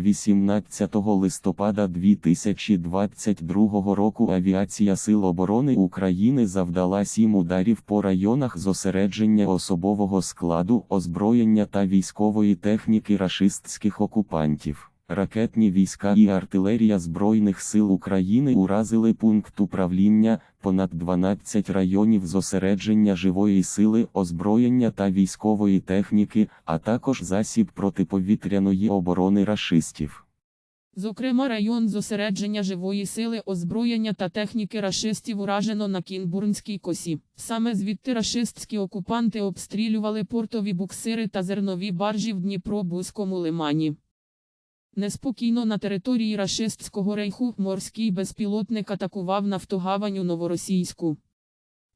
18 листопада 2022 року авіація Сил оборони України завдала сім ударів по районах зосередження особового складу, озброєння та військової техніки рашистських окупантів. Ракетні війська і артилерія Збройних сил України уразили пункт управління, понад 12 районів зосередження живої сили, озброєння та військової техніки, а також засіб протиповітряної оборони рашистів. Зокрема, район зосередження живої сили, озброєння та техніки рашистів уражено на Кінбурнській косі. Саме звідти рашистські окупанти обстрілювали портові буксири та зернові баржі в Дніпро-Бузькому лимані. Неспокійно на території рашистського рейху морський безпілотник атакував нафтогавань у Новоросійську.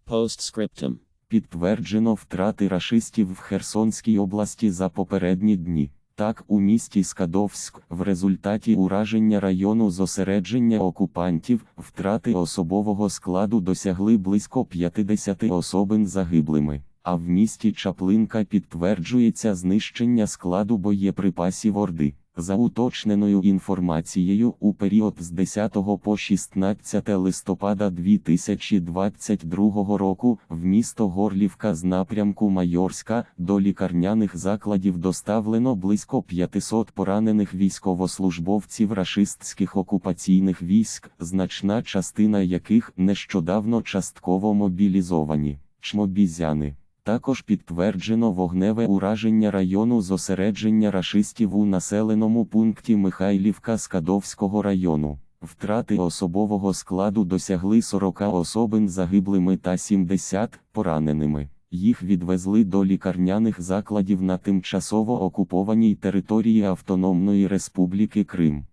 Postscriptum. Підтверджено втрати рашистів в Херсонській області за попередні дні. Так, у місті Скадовськ, в результаті ураження району зосередження окупантів, втрати особового складу досягли близько 50 особин загиблими. А в місті Чаплинка підтверджується знищення складу боєприпасів Орди. За уточненою інформацією, у період з 10 по 16 листопада 2022 року в місто Горлівка з напрямку Майорська до лікарняних закладів доставлено близько 500 поранених військовослужбовців рашистських окупаційних військ, значна частина яких нещодавно частково мобілізовані. Чмобізяни. Також підтверджено вогневе ураження району зосередження рашистів у населеному пункті Михайлівка Скадовського району. Втрати особового складу досягли 40 особин загиблими та 70 пораненими. Їх відвезли до лікарняних закладів на тимчасово окупованій території Автономної Республіки Крим.